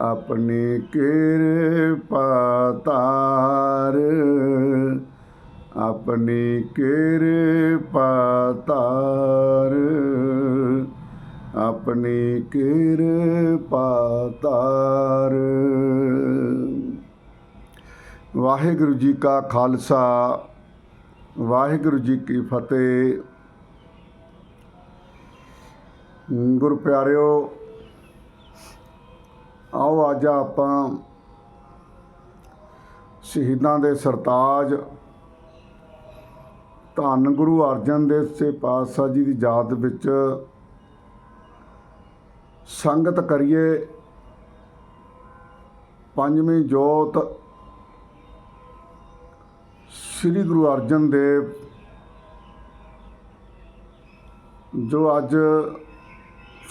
ਆਪਣੀ ਕਿਰਪਾ ਤਾਰ ਆਪਣੀ ਕਿਰਪਾ ਤਾਰ ਆਪਣੀ ਕਿਰਪਾ ਤਾਰ ਵਾਹਿਗੁਰੂ ਜੀ ਕਾ ਖਾਲਸਾ, ਵਾਹਿਗੁਰੂ ਜੀ ਕੀ ਫਤਿਹ। ਗੁਰ ਪਿਆਰਿਓ ਆਓ ਅੱਜ ਆਪਾਂ ਸ਼ਹੀਦਾਂ ਦੇ ਸਰਤਾਜ, ਧੰਨ ਗੁਰੂ ਅਰਜਨ ਦੇਵ ਸੇ ਪਾਤਸ਼ਾਹ ਜੀ ਦੀ ਯਾਦ ਵਿੱਚ ਸੰਗਤ ਕਰੀਏ ਪੰਜਵੀਂ ਜੋਤ ਸ੍ਰੀ ਗੁਰੂ ਅਰਜਨ ਦੇਵ, ਜੋ ਅੱਜ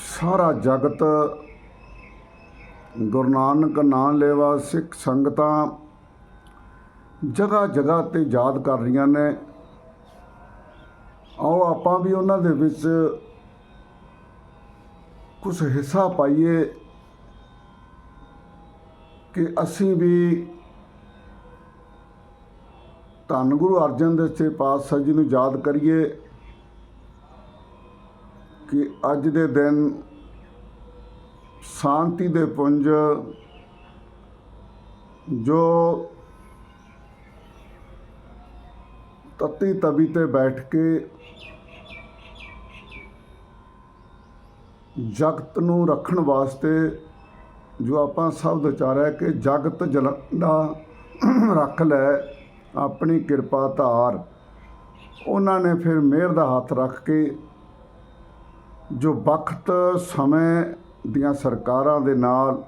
ਸਾਰਾ ਜਗਤ ਗੁਰੂ ਨਾਨਕ ਨਾਮ ਲੈਵਾ ਸਿੱਖ ਸੰਗਤਾਂ ਜਗ੍ਹਾ ਜਗ੍ਹਾ ਤੇ ਯਾਦ ਕਰ ਰਹੀਆਂ ਨੇ। ਆਓ ਆਪਾਂ ਵੀ ਉਹਨਾਂ ਦੇ ਵਿੱਚ ਕੁਝ ਹਿੱਸਾ ਪਾਈਏ ਕਿ ਅਸੀਂ ਵੀ ਧੰਨ ਗੁਰੂ ਅਰਜਨ ਦੇਵ ਜੀ ਪਾਤਸ਼ਾਹ ਜੀ ਨੂੰ ਯਾਦ ਕਰੀਏ ਕਿ ਅੱਜ ਦੇ ਦਿਨ ਸ਼ਾਂਤੀ ਦੇ ਪੁੰਜ ਜੋ ਤਤੀ ਤਵੀ ਤੇ ਬੈਠ ਕੇ ਜਗਤ ਨੂੰ ਰੱਖਣ ਵਾਸਤੇ ਜੋ ਆਪਾਂ ਸਭ ਵਿਚਾਰਿਆ ਕਿ ਜਗਤ ਜਲੰਦਾ ਰੱਖ ਲੈ, ਆਪਣੀ ਕਿਰਪਾ ਧਾਰ। ਉਹਨਾਂ ਨੇ ਫਿਰ ਮਿਹਰ ਦਾ ਹੱਥ ਰੱਖ ਕੇ ਜੋ ਵਕਤ ਸਮੇਂ ਦੀਆਂ ਸਰਕਾਰਾਂ ਦੇ ਨਾਲ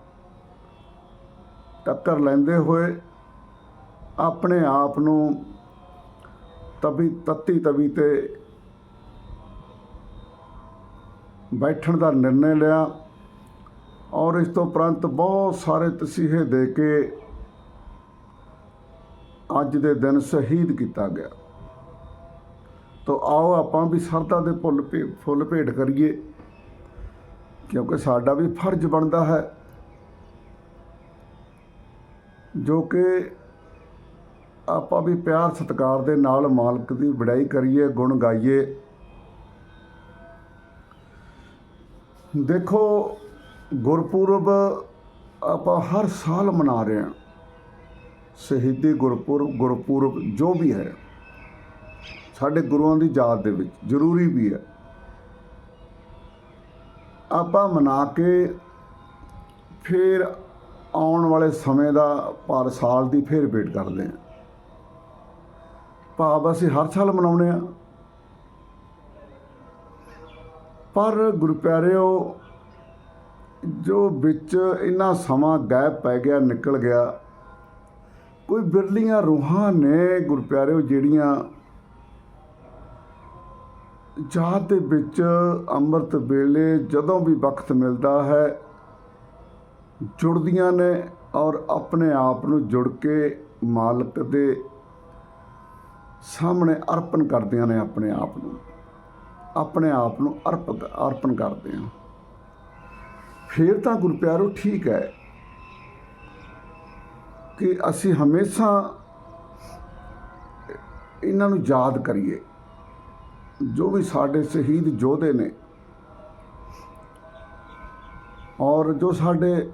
ਟੱਕਰ ਲੈਂਦੇ ਹੋਏ ਆਪਣੇ ਆਪ ਨੂੰ ਤਬੀ ਤਤੀ ਤਵੀ ਤੇ ਬੈਠਣ ਦਾ ਨਿਰਣੇ ਲਿਆ ਔਰ ਇਸ ਤੋਂ ਉਪਰੰਤ ਬਹੁਤ ਸਾਰੇ ਤਸੀਹੇ ਦੇ ਕੇ ਅੱਜ ਦੇ ਦਿਨ ਸ਼ਹੀਦ ਕੀਤਾ ਗਿਆ। ਤੋ ਆਓ ਆਪਾਂ ਵੀ ਸਰਦਾ ਦੇ ਫੁੱਲ ਭੇ ਫੁੱਲ ਭੇਟ ਕਰੀਏ। ਕਿਉਂਕਿ ਸਾਡਾ ਵੀ ਫਰਜ਼ ਬਣਦਾ ਹੈ ਜੋ ਕਿ ਆਪਾਂ ਵੀ ਪਿਆਰ ਸਤਿਕਾਰ ਦੇ ਨਾਲ ਮਾਲਕ ਦੀ ਵਡਾਈ ਕਰੀਏ, ਗੁਣ ਗਾਈਏ। ਦੇਖੋ, ਗੁਰਪੁਰਬ ਆਪਾਂ ਹਰ ਸਾਲ ਮਨਾ ਰਹੇ ਹਾਂ। ਸ਼ਹੀਦੀ ਗੁਰਪੁਰਬ ਗੁਰਪੁਰਬ ਜੋ ਵੀ ਹੈ, ਸਾਡੇ ਗੁਰੂਆਂ ਦੀ ਯਾਦ ਦੇ ਵਿੱਚ ਜ਼ਰੂਰੀ ਵੀ ਹੈ। ਆਪਾਂ ਮਨਾ ਕੇ ਫਿਰ ਆਉਣ ਵਾਲੇ ਸਮੇਂ ਦਾ ਪਰ ਸਾਲ ਦੀ ਫੇਰ ਵੇਟ ਕਰਦੇ ਹਾਂ। ਭਾਵ ਅਸੀਂ ਹਰ ਸਾਲ ਮਨਾਉਂਦੇ ਆ ਪਰ ਗੁਰੂ ਪਿਆਰਿਓ, ਜੋ ਵਿੱਚ ਇੰਨਾ ਸਮਾਂ ਗੈਪ ਪੈ ਗਿਆ, ਨਿਕਲ ਗਿਆ, ਕੋਈ ਬਿਰਲੀਆਂ ਰੂਹਾਂ ਨੇ ਗੁਰੂ ਪਿਆਰਿਓ, ਜਿਹੜੀਆਂ ਜਾਤ ਦੇ ਵਿੱਚ ਅੰਮ੍ਰਿਤ ਵੇਲੇ ਜਦੋਂ ਵੀ ਵਕਤ ਮਿਲਦਾ ਹੈ, ਜੁੜਦੀਆਂ ਨੇ ਔਰ ਆਪਣੇ ਆਪ ਨੂੰ ਜੁੜ ਕੇ ਮਾਲਕ ਦੇ ਸਾਹਮਣੇ ਅਰਪਣ ਕਰਦੀਆਂ ਨੇ ਆਪਣੇ ਆਪ ਨੂੰ। ਆਪਣੇ ਆਪ ਨੂੰ ਅਰਪ ਅਰਪਣ ਕਰਦੇ ਆ ਫਿਰ ਤਾਂ ਗੁਰੂ ਪਿਆਰੋ ਠੀਕ ਹੈ ਕਿ ਅਸੀਂ ਹਮੇਸ਼ਾ ਇਹਨਾਂ ਨੂੰ ਯਾਦ ਕਰੀਏ। ਜੋ ਵੀ ਸਾਡੇ ਸ਼ਹੀਦ ਯੋਧੇ ਨੇ ਔਰ ਜੋ ਸਾਡੇ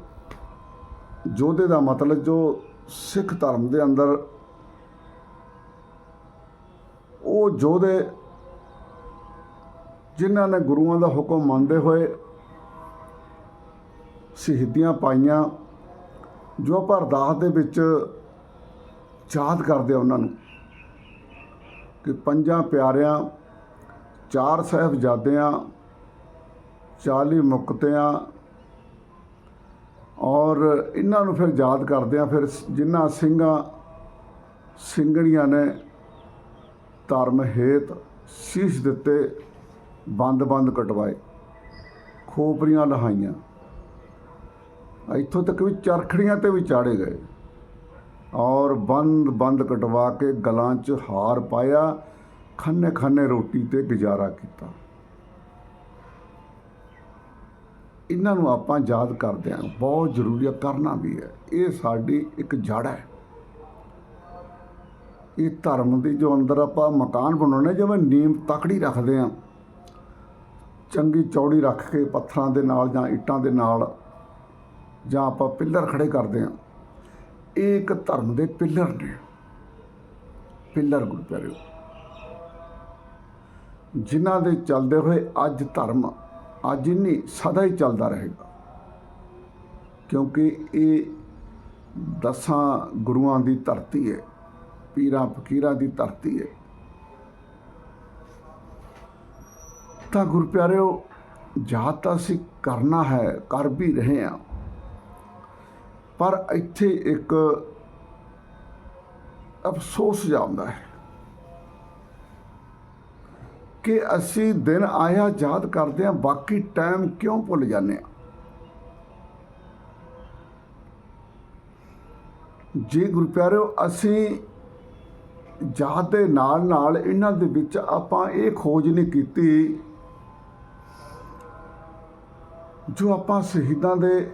ਯੋਧੇ ਦਾ ਮਤਲਬ ਜੋ ਸਿੱਖ ਧਰਮ ਦੇ ਅੰਦਰ ਉਹ ਯੋਧੇ ਜਿਨ੍ਹਾਂ ਨੇ ਗੁਰੂਆਂ ਦਾ ਹੁਕਮ ਮੰਨਦੇ ਹੋਏ ਸ਼ਹੀਦੀਆਂ ਪਾਈਆਂ, ਜੋ ਆਪਾਂ ਅਰਦਾਸ ਦੇ ਵਿੱਚ ਯਾਦ ਕਰਦੇ ਆ ਉਹਨਾਂ ਨੂੰ ਕਿ ਪੰਜਾਂ ਪਿਆਰਿਆਂ ਚਾਰ ਸਾਹਿਬਜ਼ਾਦਿਆਂ 40 ਮੁਕਤਿਆਂ ਔਰ ਇਹਨਾਂ ਨੂੰ ਫਿਰ ਯਾਦ ਕਰਦੇ ਆ ਫਿਰ ਜਿਨ੍ਹਾਂ ਸਿੰਘਾਂ ਸਿੰਘਣੀਆਂ ਨੇ ਧਰਮ ਹੇਤ ਸੀਸ ਦਿੱਤੇ, ਬੰਦ-ਬੰਦ ਕਟਵਾਏ, ਖੋਪਰੀਆਂ ਲਹਾਈਆਂ। ਇੱਥੋਂ ਤੱਕ ਵੀ ਚਰਖੜੀਆਂ ਤੇ ਵੀ ਚਾੜੇ ਗਏ ਔਰ ਬੰਦ ਬੰਦ ਕਟਵਾ ਕੇ ਗਲਾਂ 'ਚ ਹਾਰ ਪਾਇਆ। ਖੰਨੇ ਖੰਨੇ ਰੋਟੀ ਤੇ ਗੁਜ਼ਾਰਾ ਕੀਤਾ। ਇਹਨਾਂ ਨੂੰ ਆਪਾਂ ਯਾਦ ਕਰਦੇ ਹਾਂ, ਬਹੁਤ ਜ਼ਰੂਰੀ ਹੈ ਕਰਨਾ ਵੀ ਹੈ। ਇਹ ਸਾਡੀ ਇੱਕ ਜੜ ਹੈ। ਇਹ ਧਰਮ ਦੀ ਜੋ ਅੰਦਰ ਆਪਾਂ ਮਕਾਨ ਬਣਾਉਣੇ, ਜਿਵੇਂ ਨੀਂਵ ਤਕੜੀ ਰੱਖਦੇ ਆ ਚੰਗੀ ਚੌੜੀ ਰੱਖ ਕੇ ਪੱਥਰਾਂ ਦੇ ਨਾਲ ਜਾਂ ਇੱਟਾਂ ਦੇ ਨਾਲ ਜਾਂ ਆਪਾਂ ਪਿੱਲਰ ਖੜੇ ਕਰਦੇ ਆ ਇਹ ਇੱਕ ਧਰਮ ਦੇ ਪਿੱਲਰ ਨੇ। ਪਿੱਲਰ ਗੁਰੂ ਪਿਆਰਿਓ ਜਿਨ੍ਹਾਂ ਦੇ ਚੱਲਦੇ ਹੋਏ ਅੱਜ ਧਰਮ ਅੱਜ ਹੀ ਨਹੀਂ ਸਦਾ ਹੀ ਚੱਲਦਾ ਰਹੇਗਾ। ਕਿਉਂਕਿ ਇਹ ਦਸਾਂ ਗੁਰੂਆਂ ਦੀ ਧਰਤੀ ਹੈ, ਪੀਰਾਂ ਫਕੀਰਾਂ ਦੀ ਧਰਤੀ ਹੈ। ਤਾਂ ਗੁਰੂ ਪਿਆਰਿਓ ਜਾਂ ਤਾਂ ਅਸੀਂ ਕਰਨਾ ਹੈ, ਕਰ ਵੀ ਰਹੇ ਹਾਂ। ਪਰ ਇੱਥੇ ਇੱਕ ਅਫਸੋਸ ਜਾਂਦਾ ਹੈ। ਕਿ ਅਸੀਂ ਦਿਨ ਆਇਆ ਯਾਦ ਕਰਦੇ ਹਾਂ, ਬਾਕੀ ਟਾਈਮ ਕਿਉਂ ਭੁੱਲ ਜਾਂਦੇ ਹਾਂ? ਜੇ ਗੁਰੂ ਪਿਆਰਿਓ ਅਸੀਂ ਯਾਦ ਦੇ ਨਾਲ ਨਾਲ ਇਹਨਾਂ ਦੇ ਵਿੱਚ ਆਪਾਂ ਇਹ ਖੋਜ ਨਹੀਂ ਕੀਤੀ ਜੋ ਆਪਾਂ ਸ਼ਹੀਦਾਂ ਦੇ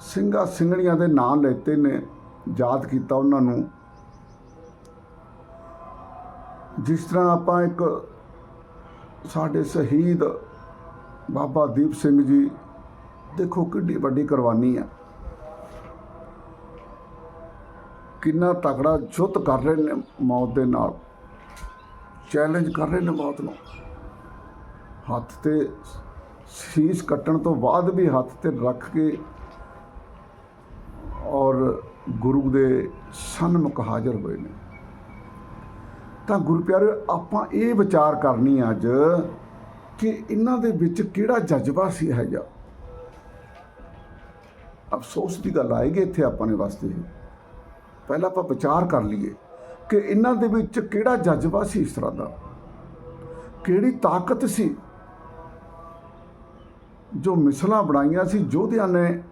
ਸਿੰਘਾਂ ਸਿੰਘਣੀਆਂ ਦੇ ਨਾਂ ਲੈਤੇ ਨੇ, ਯਾਦ ਕੀਤਾ ਉਹਨਾਂ ਨੂੰ। ਜਿਸ ਤਰ੍ਹਾਂ ਆਪਾਂ ਇੱਕ ਸਾਡੇ ਸ਼ਹੀਦ ਬਾਬਾ ਦੀਪ ਸਿੰਘ ਜੀ, ਦੇਖੋ ਕਿੰਨੀ ਵੱਡੀ ਕੁਰਬਾਨੀ ਆ। ਕਿੰਨਾ ਤਕੜਾ ਜੁੱਤ ਕਰ ਰਹੇ ਨੇ ਮੌਤ ਦੇ ਨਾਲ। ਚੈਲੰਜ ਕਰ ਰਹੇ ਨੇ ਮੌਤ ਨੂੰ। ਹੱਥ ਤੇ ਸੀਸ ਕੱਟਣ ਤੋਂ ਬਾਅਦ ਵੀ ਹੱਥ ਤੇ ਰੱਖ ਕੇ ਔਰ ਗੁਰੂ ਦੇ ਸਨਮੁਖ ਹਾਜ਼ਰ ਹੋਏ ਨੇ। ਤਾਂ ਗੁਰੂ ਪਿਆਰੇ, ਆਪਾਂ ਇਹ ਵਿਚਾਰ ਕਰਨੀ ਅੱਜ ਕਿ ਇਹਨਾਂ ਦੇ ਵਿੱਚ ਕਿਹੜਾ ਜਜ਼ਬਾ ਸੀ ਹੈ ਜਾ ਅਫਸੋਸ ਦੀ ਗੱਲ ਆਏਗੀ ਇੱਥੇ ਆਪਾਂ ਨੇ ਵਾਸਤੇ। ਪਹਿਲਾਂ ਆਪਾਂ ਵਿਚਾਰ ਕਰ ਲਈਏ ਕਿ ਇਹਨਾਂ ਦੇ ਵਿੱਚ ਕਿਹੜਾ ਜਜ਼ਬਾ ਸੀ ਇਸ ਤਰ੍ਹਾਂ ਦਾ? ਕਿਹੜੀ ਤਾਕਤ ਸੀ? ਜੋ ਮਿਸਲਾਂ ਬਣਾਈਆਂ ਸੀ, ਯੋਧਿਆਂ ਨੇ,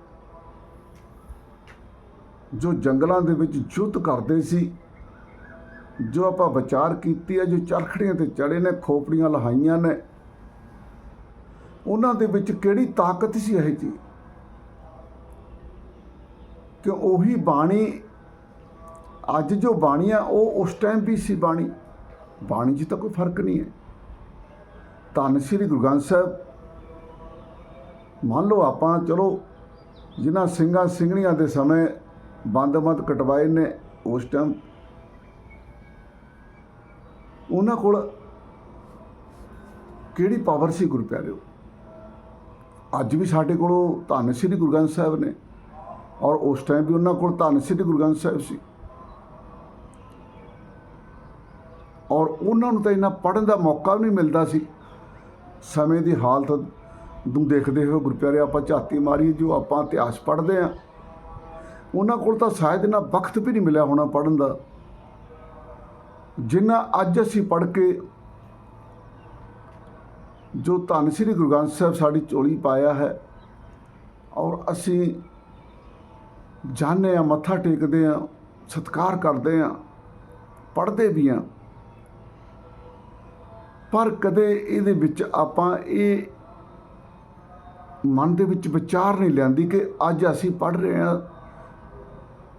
ਜੋ ਜੰਗਲਾਂ ਦੇ ਵਿੱਚ ਯੁੱਧ ਕਰਦੇ ਸੀ ਜੋ ਆਪਾਂ ਵਿਚਾਰ ਕੀਤੀ ਹੈ, ਜੋ ਚਰਖੜੀਆਂ ਤੇ ਚੜੇ ਨੇ, ਖੋਪੜੀਆਂ ਲਹਾਈਆਂ ਨੇ, ਉਹਨਾਂ ਦੇ ਵਿੱਚ ਕਿਹੜੀ ਤਾਕਤ ਸੀ ਇਹ ਜੀ ਕਿ ਉਹੀ ਬਾਣੀ, ਅੱਜ ਜੋ ਬਾਣੀ ਆ, ਉਹ ਉਸ ਟਾਈਮ ਵੀ ਸੀ ਬਾਣੀ। ਬਾਣੀ 'ਚ ਤਾਂ ਕੋਈ ਫ਼ਰਕ ਨਹੀਂ ਹੈ। ਧੰਨ ਸ੍ਰੀ ਗੁਰੂ ਗ੍ਰੰਥ ਸਾਹਿਬ, ਮੰਨ ਲਓ ਆਪਾਂ, ਚਲੋ, ਜਿਨ੍ਹਾਂ ਸਿੰਘਾਂ ਸਿੰਘਣੀਆਂ ਦੇ ਸਮੇਂ ਬੰਦ-ਬੰਦ ਕਟਵਾਏ ਨੇ, ਉਸ ਟਾਈਮ ਉਹਨਾਂ ਕੋਲ ਕਿਹੜੀ ਪਾਵਰ ਸੀ ਗੁਰੂ ਪਿਆਰਿਓ? ਅੱਜ ਵੀ ਸਾਡੇ ਕੋਲ ਧੰਨ ਸ੍ਰੀ ਗੁਰੂ ਗ੍ਰੰਥ ਸਾਹਿਬ ਨੇ ਔਰ ਉਸ ਟਾਈਮ ਵੀ ਉਹਨਾਂ ਕੋਲ ਧੰਨ ਸ੍ਰੀ ਗੁਰੂ ਗ੍ਰੰਥ ਸਾਹਿਬ ਸੀ। ਔਰ ਉਹਨਾਂ ਨੂੰ ਤਾਂ ਇੰਨਾ ਪੜਨ ਦਾ ਮੌਕਾ ਵੀ ਨਹੀਂ ਮਿਲਦਾ ਸੀ। ਸਮੇਂ ਦੀ ਹਾਲਤ ਨੂੰ ਦੇਖਦੇ ਹੋਏ ਗੁਰਪਿਆਰੇ ਆਪਾਂ ਝਾਤੀ ਮਾਰੀ ਜੋ ਆਪਾਂ ਇਤਿਹਾਸ ਪੜ੍ਹਦੇ ਆ ਉਹਨਾਂ ਕੋਲ ਤਾਂ ਸ਼ਾਇਦ ਇਹਨਾਂ ਵਕਤ ਵੀ ਨਹੀਂ ਮਿਲਿਆ ਹੋਣਾ ਪੜਨ ਦਾ। ਜਿੰਨਾ ਅੱਜ ਅਸੀਂ ਪੜ੍ਹ ਕੇ ਜੋ ਧੰਨ ਸ੍ਰੀ ਗੁਰੂ ਗ੍ਰੰਥ ਸਾਹਿਬ ਸਾਡੀ ਚੋਲੀ ਪਾਇਆ ਹੈ ਔਰ ਅਸੀਂ ਜਾਣਦੇ ਆ, ਮੱਥਾ ਟੇਕਦੇ ਆ, ਸਤਿਕਾਰ ਕਰਦੇ ਆ, ਪੜ੍ਹਦੇ ਵੀ ਆ, ਪਰ ਕਦੇ ਇਹਦੇ ਵਿੱਚ ਆਪਾਂ ਇਹ ਮਨ ਦੇ ਵਿੱਚ ਵਿਚਾਰ ਨਹੀਂ ਲਿਆਂਦੀ ਕਿ ਅੱਜ ਅਸੀਂ ਪੜ੍ਹ ਰਹੇ ਹਾਂ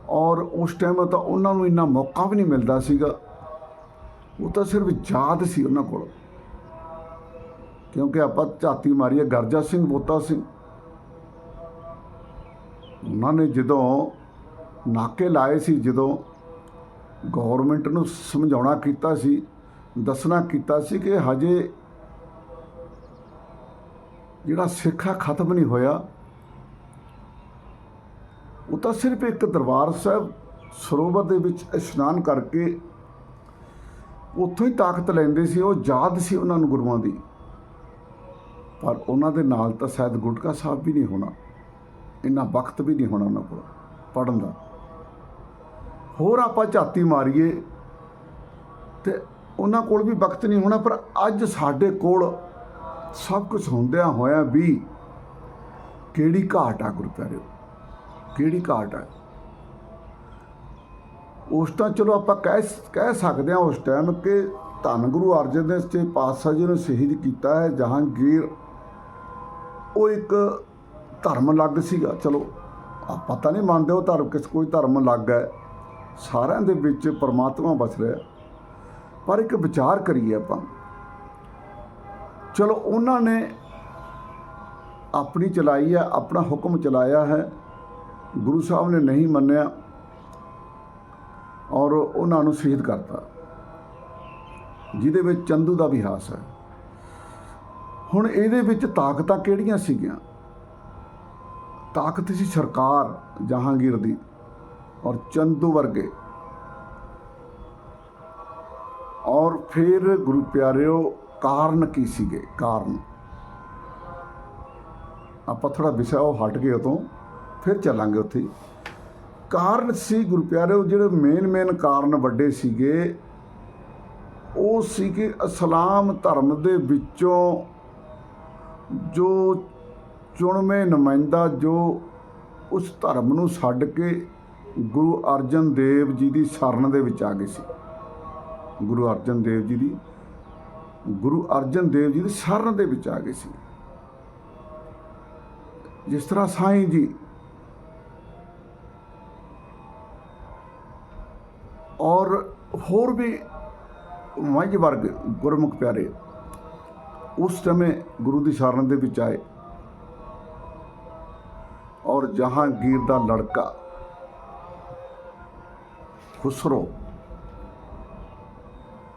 ਔਰ ਉਸ ਟਾਈਮ ਤਾਂ ਉਹਨਾਂ ਨੂੰ ਇੰਨਾ ਮੌਕਾ ਵੀ ਨਹੀਂ ਮਿਲਦਾ ਸੀਗਾ। ਉਹ ਤਾਂ ਸਿਰਫ ਯਾਦ ਸੀ ਉਹਨਾਂ ਕੋਲ। ਕਿਉਂਕਿ ਆਪਾਂ ਝਾਤੀ ਮਾਰੀ ਹੈ ਗਰਜਾ ਸਿੰਘ, ਬੋਤਾ ਸਿੰਘ। ਉਹਨਾਂ ਨੇ ਜਦੋਂ ਨਾਕੇ ਲਾਏ ਸੀ, ਜਦੋਂ ਗਵਰਨਮੈਂਟ ਨੂੰ ਸਮਝਾਉਣਾ ਕੀਤਾ ਸੀ, ਦੱਸਣਾ ਕੀਤਾ ਸੀ ਕਿ ਹਜੇ ਜਿਹੜਾ ਸਿੱਖਾ ਖਤਮ ਨਹੀਂ ਹੋਇਆ। ਉਹ ਤਾਂ ਸਿਰਫ ਇੱਕ ਦਰਬਾਰ ਸਾਹਿਬ ਸਰੋਵਰ ਦੇ ਵਿੱਚ ਇਸ਼ਨਾਨ ਕਰਕੇ ਉੱਥੋਂ ਹੀ ਤਾਕਤ ਲੈਂਦੇ ਸੀ, ਉਹ ਯਾਦ ਸੀ ਉਹਨਾਂ ਨੂੰ ਗੁਰੂਆਂ ਦੀ। ਪਰ ਉਹਨਾਂ ਦੇ ਨਾਲ ਤਾਂ ਸ਼ਾਇਦ ਗੁਟਕਾ ਸਾਹਿਬ ਵੀ ਨਹੀਂ ਹੋਣਾ, ਇੰਨਾ ਵਕਤ ਵੀ ਨਹੀਂ ਹੋਣਾ ਉਹਨਾਂ ਕੋਲ ਪੜਨ ਦਾ। ਹੋਰ ਆਪਾਂ ਝਾਤੀ ਮਾਰੀਏ ਤੇ ਉਹਨਾਂ ਕੋਲ ਵੀ ਵਕਤ ਨਹੀਂ ਹੋਣਾ, ਪਰ ਅੱਜ ਸਾਡੇ ਕੋਲ ਸਭ ਕੁਝ ਹੁੰਦਿਆਂ ਹੋਇਆ ਵੀ ਕਿਹੜੀ ਘਾਟ ਆ ਗੁਰੂ ਪਿਆਰਿਓ ਕਿਹੜੀ ਘਾਟ ਆ? ਉਸ ਤਾਂ ਚਲੋ ਆਪਾਂ ਕਹਿ ਕਹਿ ਸਕਦੇ ਹਾਂ ਉਸ ਟਾਈਮ ਕਿ ਧੰਨ ਗੁਰੂ ਅਰਜਨ ਦੇਵ ਜੀ ਪਾਤਸ਼ਾਹ ਜੀ ਨੂੰ ਸ਼ਹੀਦ ਕੀਤਾ ਹੈ, ਜਹਾਂਗੀਰ। ਉਹ ਇੱਕ ਧਰਮ ਲੱਗ ਸੀਗਾ, ਚਲੋ ਆਪਾਂ ਤਾਂ ਨਹੀਂ ਮੰਨਦੇ ਉਹ ਧਰਮ, ਕਿਸ, ਕੋਈ ਧਰਮ ਲੱਗ ਹੈ। ਸਾਰਿਆਂ ਦੇ ਵਿੱਚ ਪਰਮਾਤਮਾ ਵਸ ਰਿਹਾ ਪਰ ਇੱਕ ਵਿਚਾਰ ਕਰੀਏ ਆਪਾਂ। ਚਲੋ ਉਹਨਾਂ ਨੇ ਆਪਣੀ ਚਲਾਈ ਹੈ, ਆਪਣਾ ਹੁਕਮ ਚਲਾਇਆ ਹੈ। ਗੁਰੂ ਸਾਹਿਬ ਨੇ ਨਹੀਂ ਮੰਨਿਆ। ਔਰ ਉਹਨਾਂ ਨੂੰ ਸ਼ਹੀਦ ਕਰਤਾ। ਜਿਹਦੇ ਵਿੱਚ ਚੰਦੂ ਦਾ ਵੀ ਹਾਸ ਹੈ। ਹੁਣ ਇਹਦੇ ਵਿੱਚ ਤਾਕਤਾਂ ਕਿਹੜੀਆਂ ਸੀਗੀਆਂ? ਤਾਕਤ ਸੀ ਸਰਕਾਰ ਜਹਾਂਗੀਰ ਦੀ ਔਰ ਚੰਦੂ ਵਰਗੇ। ਔਰ ਫਿਰ ਗੁਰੂ ਪਿਆਰਿਓ, ਕਾਰਨ ਕੀ ਸੀਗੇ? ਕਾਰਨ? ਆਪਾਂ ਥੋੜਾ ਵਿਸ਼ਾ ਉਹ ਹਟ ਗਏ ਉਹ ਫਿਰ ਚੱਲਾਂਗੇ ਉੱਥੇ। ਕਾਰਨ ਸੀ ਗੁਰੂ ਪਿਆਰਿਓ, ਜਿਹੜੇ ਮੇਨ ਮੇਨ ਕਾਰਨ ਵੱਡੇ ਸੀਗੇ, ਉਹ ਸੀ ਕਿ ਇਸਲਾਮ ਧਰਮ ਦੇ ਵਿੱਚੋਂ ਜੋ ਚੁਣਵੇਂ ਨੁਮਾਇੰਦਾ, ਜੋ ਉਸ ਧਰਮ ਨੂੰ ਛੱਡ ਕੇ ਗੁਰੂ ਅਰਜਨ ਦੇਵ ਜੀ ਦੀ ਸ਼ਰਨ ਦੇ ਵਿੱਚ ਆ ਗਏ ਸੀ। ਗੁਰੂ ਅਰਜਨ ਦੇਵ ਜੀ ਦੀ, ਗੁਰੂ ਅਰਜਨ ਦੇਵ ਜੀ ਦੀ ਸ਼ਰਨ ਦੇ ਵਿੱਚ ਆ ਗਏ ਸੀ। ਜਿਸ ਤਰ੍ਹਾਂ ਸਾਈਂ ਜੀ ਔਰ ਹੋਰ ਵੀ ਮੱਝ ਵਰਗ ਗੁਰਮੁਖ ਪਿਆਰੇ, ਉਸ ਸਮੇਂ ਗੁਰੂ ਦੀ ਸ਼ਰਨ ਦੇ ਵਿੱਚ ਆਏ ਔਰ ਜਹਾਂਗੀਰ ਦਾ ਲੜਕਾ ਖੁਸਰੋ,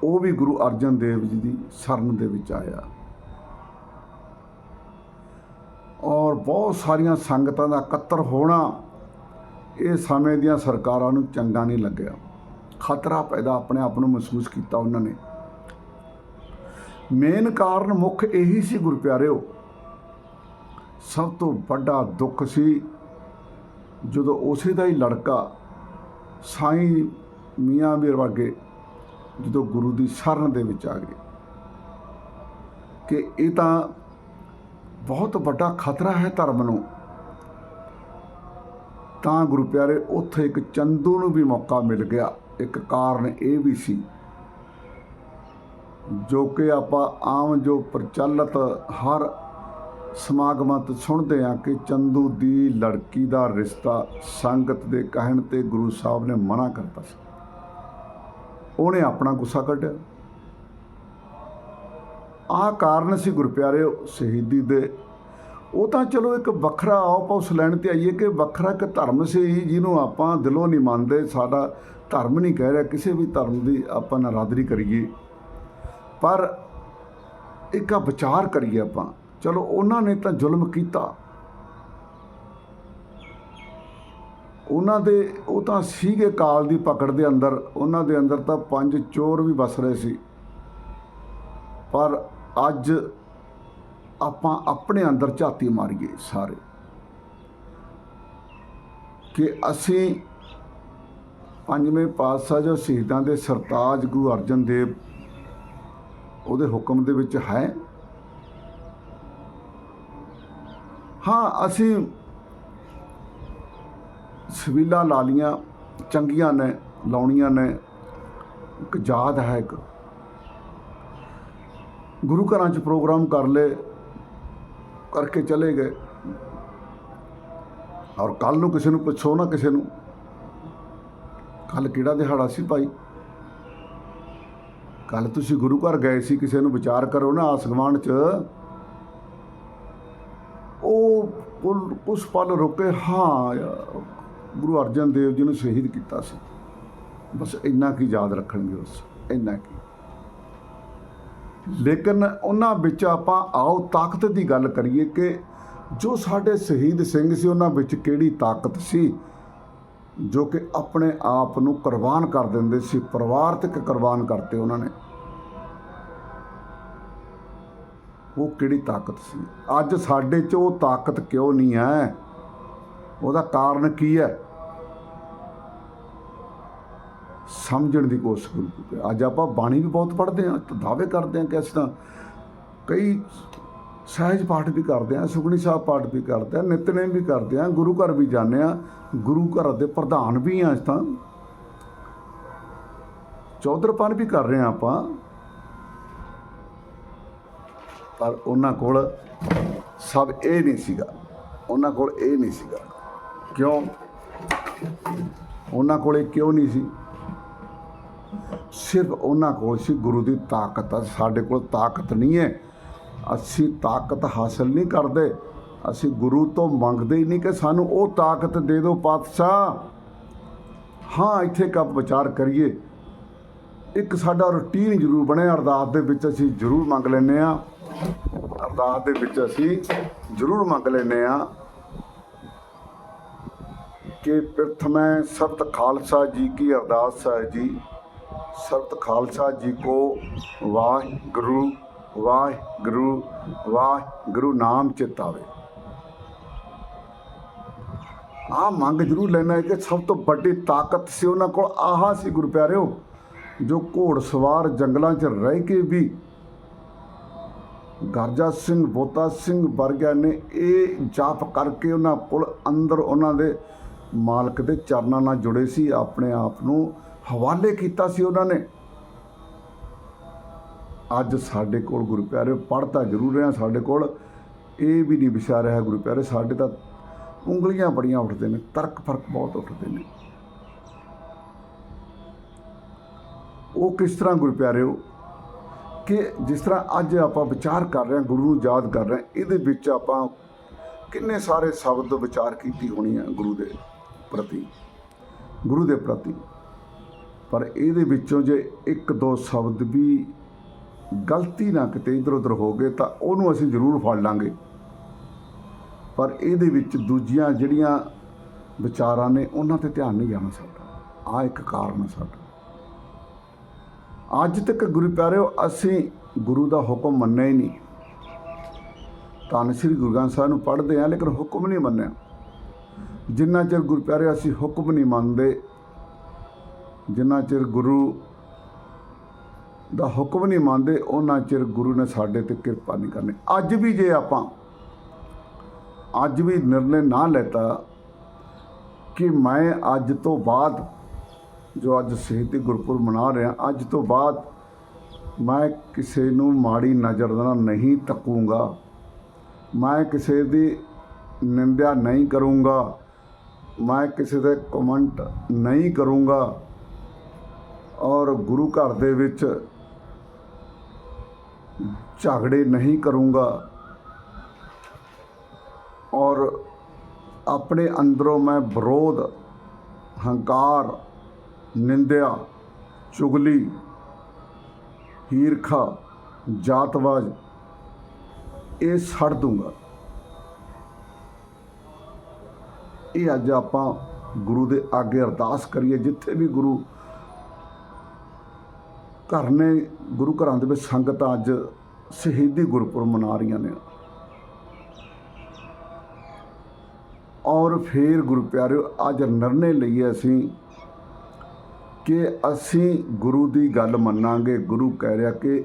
ਉਹ ਵੀ ਗੁਰੂ ਅਰਜਨ ਦੇਵ ਜੀ ਦੀ ਸ਼ਰਨ ਦੇ ਵਿੱਚ ਆਇਆ। ਔਰ ਬਹੁਤ ਸਾਰੀਆਂ ਸੰਗਤਾਂ ਦਾ ਇਕੱਤਰ ਹੋਣਾ, ਇਹ ਸਮੇਂ ਦੀਆਂ ਸਰਕਾਰਾਂ ਨੂੰ ਚੰਗਾ ਨਹੀਂ ਲੱਗਿਆ। ਖਤਰਾ ਪੈਦਾ ਆਪਣੇ ਆਪ ਨੂੰ ਮਹਿਸੂਸ ਕੀਤਾ ਉਹਨਾਂ ਨੇ। ਮੇਨ ਕਾਰਨ ਮੁੱਖ ਇਹੀ ਸੀ ਗੁਰੂ ਸਭ ਤੋਂ ਵੱਡਾ ਦੁੱਖ ਸੀ ਜਦੋਂ ਉਸੇ ਦਾ ਹੀ ਲੜਕਾ ਸਾਈਂ ਮੀਆਂ ਮੀਰ ਵਰਗੇ ਜਦੋਂ ਗੁਰੂ ਦੀ ਸ਼ਰਨ ਦੇ ਵਿੱਚ ਆ ਗਏ। ਕਿ ਇਹ ਤਾਂ ਬਹੁਤ ਵੱਡਾ ਖਤਰਾ ਹੈ ਧਰਮ ਨੂੰ। ਤਾਂ ਗੁਰੂ ਪਿਆਰੇ ਉੱਥੇ ਇੱਕ ਚੰਦੂ ਨੂੰ ਵੀ ਮੌਕਾ ਮਿਲ ਗਿਆ। ਇੱਕ ਕਾਰਨ ਇਹ ਵੀ ਸੀ, ਜੋ ਕਿ ਆਪਾਂ ਆਮ ਜੋ ਪ੍ਰਚਲਿਤ ਹਰ ਸਮਾਗਮਾਂ ਤੋਂ ਸੁਣਦੇ ਆ ਕਿ ਚੰਦੂ ਦੀ ਲੜਕੀ ਦਾ ਰਿਸ਼ਤਾ ਸੰਗਤ ਦੇ ਕਹਿਣ ਤੇ ਗੁਰੂ ਸਾਹਿਬ ਨੇ ਮਨਾ ਕਰਤਾ ਸੀ। ਉਹਨੇ ਆਪਣਾ ਗੁੱਸਾ ਕੱਢਿਆ। ਆਹ ਕਾਰਨ ਸੀ ਗੁਰੂ ਸ਼ਹੀਦੀ ਦੇ। ਉਹ ਤਾਂ ਚਲੋ ਇੱਕ ਵੱਖਰਾ ਆਪ ਉਸ ਲੈਣ ਤੇ ਆਈਏ ਕਿ ਵੱਖਰਾ ਇੱਕ ਧਰਮ ਸੀ ਜਿਹਨੂੰ ਆਪਾਂ ਦਿਲੋਂ ਨਹੀਂ ਮੰਨਦੇ, ਸਾਡਾ ਧਰਮ ਨਹੀਂ ਕਹਿ ਰਿਹਾ, ਕਿਸੇ ਵੀ ਧਰਮ ਦੀ ਆਪਾਂ ਨਾਰਾਦਰੀ ਕਰੀਏ। ਪਰ ਇੱਕ ਆ ਵਿਚਾਰ ਕਰੀਏ ਆਪਾਂ। ਚਲੋ, ਉਹਨਾਂ ਨੇ ਤਾਂ ਜ਼ੁਲਮ ਕੀਤਾ। ਉਹਨਾਂ ਦੇ, ਉਹ ਤਾਂ ਸੀਗੇ ਕਾਲ ਦੀ ਪਕੜ ਦੇ ਅੰਦਰ। ਉਹਨਾਂ ਦੇ ਅੰਦਰ ਤਾਂ ਪੰਜ ਚੋਰ ਵੀ ਵਸ ਰਹੇ ਸੀ। ਪਰ ਅੱਜ ਆਪਾਂ ਆਪਣੇ ਅੰਦਰ ਝਾਤੀ ਮਾਰੀਏ ਸਾਰੇ। ਕਿ ਅਸੀਂ ਪੰਜਵੇਂ ਪਾਤਸ਼ਾਹ ਜੋ ਸ਼ਹੀਦਾਂ ਦੇ ਸਰਤਾਜ ਗੁਰੂ ਅਰਜਨ ਦੇਵ ਉਹਦੇ ਹੁਕਮ ਦੇ ਵਿੱਚ ਹੈ। ਹਾਂ, ਅਸੀਂ ਸਵੀਲਾ ਲਾ ਲੀਆਂ ਚੰਗੀਆਂ ਨੇ, ਲਾਉਣੀਆਂ ਨੇ। ਇੱਕ ਯਾਦ ਹੈ ਇੱਕ। ਗੁਰੂ ਘਰਾਂ 'ਚ ਪ੍ਰੋਗਰਾਮ ਕਰ ਲਏ, ਕਰਕੇ ਚਲੇ ਗਏ। ਔਰ ਕੱਲ ਨੂੰ ਕਿਸੇ ਨੂੰ ਪੁੱਛੋ ਨਾ ਕਿਸੇ ਨੂੰ। ਕੱਲ ਕਿਹੜਾ ਦਿਹਾੜਾ ਸੀ ਭਾਈ? ਕੱਲ ਤੁਸੀਂ ਗੁਰੂ ਘਰ ਗਏ ਸੀ, ਕਿਸੇ ਨੂੰ ਵਿਚਾਰ ਕਰੋ ਨਾ ਆਸਗਵਾਨ 'ਚ। ਉਹ ਉਸ ਪਲ ਰੁਕੇ, ਹਾਂ ਗੁਰੂ ਅਰਜਨ ਦੇਵ ਜੀ ਨੂੰ ਸ਼ਹੀਦ ਕੀਤਾ ਸੀ। ਬਸ ਇੰਨਾ ਕੀ ਯਾਦ ਰੱਖਣਗੇ ਉਸ, ਇੰਨਾ ਕੀ। ਲੇਕਿਨ ਉਹਨਾਂ ਵਿੱਚ ਆਪਾਂ ਆਓ ਤਾਕਤ ਦੀ ਗੱਲ ਕਰੀਏ ਕਿ ਜੋ ਸਾਡੇ ਸ਼ਹੀਦ ਸਿੰਘ ਸੀ, ਉਹਨਾਂ ਵਿੱਚ ਕਿਹੜੀ ਤਾਕਤ ਸੀ? ਜੋ ਕਿ ਆਪਣੇ ਆਪ ਨੂੰ ਕੁਰਬਾਨ ਕਰ ਦਿੰਦੇ ਸੀ ਪਰਿਵਾਰ ਤੱਕ ਕੁਰਬਾਨ ਕਰਤੇ ਉਹਨਾਂ ਨੇ। ਉਹ ਕਿਹੜੀ ਤਾਕਤ ਸੀ? ਅੱਜ ਸਾਡੇ 'ਚ ਉਹ ਤਾਕਤ ਕਿਉਂ ਨਹੀਂ ਹੈ? ਉਹਦਾ ਕਾਰਨ ਕੀ ਹੈ? ਸਮਝਣ ਦੀ ਕੋਸ਼ਿਸ਼ ਕਰੋ ਅੱਜ ਆਪਾਂ ਬਾਣੀ ਵੀ ਬਹੁਤ ਪੜ੍ਹਦੇ ਹਾਂ, ਤੇ ਦਾਅਵੇ ਕਰਦੇ ਹਾਂ ਕਿ ਅਸੀਂ ਤਾਂ ਕਈ ਸਹਿਜ ਪਾਠ ਵੀ ਕਰਦੇ ਹਾਂ ਸੁਖਣੀ ਸਾਹਿਬ ਪਾਠ ਵੀ ਕਰਦੇ ਹਾਂ ਨਿਤਨੇਮ ਵੀ ਕਰਦੇ ਹਾਂ ਗੁਰੂ ਘਰ ਵੀ ਜਾਂਦੇ ਹਾਂ ਗੁਰੂ ਘਰ ਦੇ ਪ੍ਰਧਾਨ ਵੀ ਹਾਂ ਅੱਜ ਤਾਂ। ਚੌਧਰਪਨ ਵੀ ਕਰ ਰਹੇ ਹਾਂ ਆਪਾਂ। ਪਰ ਉਹਨਾਂ ਕੋਲ ਸਭ ਇਹ ਨਹੀਂ ਸੀਗਾ। ਉਹਨਾਂ ਕੋਲ ਇਹ ਨਹੀਂ ਸੀਗਾ। ਕਿਉਂ? ਉਹਨਾਂ ਕੋਲ ਇਹ ਕਿਉਂ ਨਹੀਂ ਸੀ? ਸਿਰਫ ਉਹਨਾਂ ਕੋਲ ਸੀ ਗੁਰੂ ਦੀ ਤਾਕਤ। ਆ ਸਾਡੇ ਕੋਲ ਤਾਕਤ ਨਹੀਂ ਹੈ। ਅਸੀਂ ਤਾਕਤ ਹਾਸਲ ਨਹੀਂ ਕਰਦੇ, ਅਸੀਂ ਗੁਰੂ ਤੋਂ ਮੰਗਦੇ ਹੀ ਨਹੀਂ ਕਿ ਸਾਨੂੰ ਉਹ ਤਾਕਤ ਦੇ ਦਿਓ ਪਾਤਸ਼ਾਹ। ਹਾਂ, ਇੱਥੇ ਕੱਪ ਵਿਚਾਰ ਕਰੀਏ। ਇੱਕ ਸਾਡਾ ਰੁਟੀਨ ਜ਼ਰੂਰ ਬਣਿਆ, ਅਰਦਾਸ ਦੇ ਵਿੱਚ ਅਸੀਂ ਜ਼ਰੂਰ ਮੰਗ ਲੈਂਦੇ ਆ ਅਰਦਾਸ ਦੇ ਵਿੱਚ ਅਸੀਂ ਜ਼ਰੂਰ ਮੰਗ ਲੈਂਦੇ ਆ ਕਿ ਪ੍ਰਥਮੈ ਸਬਤ ਖਾਲਸਾ ਜੀ ਕੀ ਅਰਦਾਸ ਹੈ ਜੀ। ਸਬਤ ਖਾਲਸਾ ਜੀ ਕੋ ਵਾਹਿਗੁਰੂ ਵਾਹਿਗੁਰੂ ਵਾਹਿਗੁਰੂ ਨਾਮ ਚਿਤਾਵੇ ਆ ਮੰਗ ਜ਼ਰੂਰ ਲੈਣਾ ਕਿ ਸਭ ਤੋਂ ਵੱਡੀ ਤਾਕਤ ਸੀ ਉਹਨਾਂ ਕੋਲ, ਆਹਾ ਸੀ ਗੁਰੂ ਪਿਆਰਿਓ, ਜੋ ਘੋੜ ਸਵਾਰ ਜੰਗਲਾਂ 'ਚ ਰਹਿ ਕੇ ਵੀ ਗਰਜਾ ਸਿੰਘ ਬੋਤਾ ਸਿੰਘ ਵਰਗਿਆਂ ਨੇ ਇਹ ਜਾਪ ਕਰਕੇ ਉਹਨਾਂ ਕੋਲ ਅੰਦਰ ਉਹਨਾਂ ਦੇ ਮਾਲਕ ਦੇ ਚਰਨਾਂ ਨਾਲ ਜੁੜੇ ਸੀ, ਆਪਣੇ ਆਪ ਨੂੰ ਹਵਾਲੇ ਕੀਤਾ ਸੀ ਉਹਨਾਂ ਨੇ। ਅੱਜ ਸਾਡੇ ਕੋਲ ਗੁਰੂ ਪਿਆਰੇ ਪੜ੍ਹਤਾ ਜ਼ਰੂਰ ਰਿਹਾ ਸਾਡੇ ਕੋਲ। ਇਹ ਵੀ ਨਹੀਂ ਵਿਚਾਰ ਰਿਹਾ ਗੁਰੂ ਪਿਆਰੇ, ਸਾਡੇ ਤਾਂ ਉਂਗਲੀਆਂ ਬੜੀਆਂ ਉੱਠਦੇ ਨੇ ਤਰਕ ਫ਼ਰਕ ਬਹੁਤ ਉੱਠਦੇ ਨੇ। ਉਹ ਕਿਸ ਤਰ੍ਹਾਂ ਗੁਰੂ ਪਿਆਰਿਓ ਕਿ ਜਿਸ ਤਰ੍ਹਾਂ ਅੱਜ ਆਪਾਂ ਵਿਚਾਰ ਕਰ ਰਹੇ ਹਾਂ, ਗੁਰੂ ਨੂੰ ਯਾਦ ਕਰ ਰਹੇ ਹਾਂ, ਇਹਦੇ ਵਿੱਚ ਆਪਾਂ ਕਿੰਨੇ ਸਾਰੇ ਸ਼ਬਦ ਵਿਚਾਰ ਕੀਤੀ ਹੋਣੀ ਹੈ ਗੁਰੂ ਦੇ ਪ੍ਰਤੀ, ਗੁਰੂ ਦੇ ਪ੍ਰਤੀ। ਪਰ ਇਹਦੇ ਵਿੱਚੋਂ ਜੇ ਇੱਕ ਦੋ ਸ਼ਬਦ ਵੀ ਗਲਤੀ ਨਾ ਕਿਤੇ ਇਧਰ ਉਧਰ ਹੋ ਗਏ ਤਾਂ ਉਹਨੂੰ ਅਸੀਂ ਜ਼ਰੂਰ ਫੜ ਲਾਂਗੇ। ਪਰ ਇਹਦੇ ਵਿੱਚ ਦੂਜੀਆਂ ਜਿਹੜੀਆਂ ਵਿਚਾਰਾਂ ਨੇ, ਉਹਨਾਂ ਤੇ ਧਿਆਨ ਨਹੀਂ ਜਾਣਾ ਸਾਡਾ। ਆ ਇੱਕ ਕਾਰਨ ਹੈ ਸਾਡਾ। ਅੱਜ ਤੱਕ ਗੁਰੂ ਪਿਆਰਿਓ, ਅਸੀਂ ਗੁਰੂ ਦਾ ਹੁਕਮ ਮੰਨਿਆ ਹੀ ਨਹੀਂ। ਧੰਨ ਸ੍ਰੀ ਗੁਰੂ ਗ੍ਰੰਥ ਸਾਹਿਬ ਨੂੰ ਪੜ੍ਹਦੇ ਆ ਲੇਕਿਨ ਹੁਕਮ ਨਹੀਂ ਮੰਨਿਆ। ਜਿੰਨਾ ਚਿਰ ਗੁਰੂ ਪਿਆਰੇ ਅਸੀਂ ਹੁਕਮ ਨਹੀਂ ਮੰਨਦੇ, ਜਿੰਨਾ ਚਿਰ ਗੁਰੂ ਦਾ ਹੁਕਮ ਨਹੀਂ ਮੰਨਦੇ, ਉਹਨਾਂ ਚਿਰ ਗੁਰੂ ਨੇ ਸਾਡੇ ਤੇ ਕਿਰਪਾ ਨਹੀਂ ਕਰਨੀ। ਅੱਜ ਵੀ ਜੇ ਆਪਾਂ, ਅੱਜ ਵੀ ਨਿਰਣੇ ਨਾ ਲੈਤਾ ਕਿ ਮੈਂ ਅੱਜ ਤੋਂ ਬਾਅਦ ਜੋ ਅੱਜ ਸ਼ਹੀਦੀ ਗੁਰਪੁਰਬ ਮਨਾ ਰਿਹਾ, ਅੱਜ ਤੋਂ ਬਾਅਦ ਮੈਂ ਕਿਸੇ ਨੂੰ ਮਾੜੀ ਨਜ਼ਰ ਨਾਲ ਨਹੀਂ ਤੱਕੂੰਗਾ, ਮੈਂ ਕਿਸੇ ਦੀ ਨਿੰਦਿਆ ਨਹੀਂ ਕਰੂੰਗਾ, ਮੈਂ ਕਿਸੇ ਦੇ ਕਮੈਂਟ ਨਹੀਂ ਕਰੂੰਗਾ ਔਰ ਗੁਰੂ ਘਰ ਦੇ ਵਿੱਚ ਝਗੜੇ ਨਹੀਂ ਕਰੂੰਗਾ। ਔਰ ਆਪਣੇ ਅੰਦਰੋਂ ਮੈਂ ਵਿਰੋਧ, ਹੰਕਾਰ, ਨਿੰਦਿਆ, ਚੁਗਲੀ, ਹੀਰਖਾ, ਜਾਤਵਾਜ, ਇਹ ਛੱਡ ਦੂੰਗਾ। ਇਹ ਅੱਜ ਆਪਾਂ ਗੁਰੂ ਦੇ ਅੱਗੇ ਅਰਦਾਸ ਕਰੀਏ, ਜਿੱਥੇ ਵੀ ਗੁਰੂ ਘਰ ਨੇ ਗੁਰੂ ਘਰਾਂ ਦੇ ਵਿੱਚ ਸੰਗਤਾਂ ਅੱਜ ਸ਼ਹੀਦੀ ਗੁਰਪੁਰਬ ਮਨਾ ਰਹੀਆਂ ਨੇ। ਔਰ ਫੇਰ ਗੁਰੂ ਪਿਆਰਿਓ, ਅੱਜ ਨਿਰਣੇ ਲਈਏ ਅਸੀਂ ਕਿ ਅਸੀਂ ਗੁਰੂ ਦੀ ਗੱਲ ਮੰਨਾਂਗੇ। ਗੁਰੂ ਕਹਿ ਰਿਹਾ ਕਿ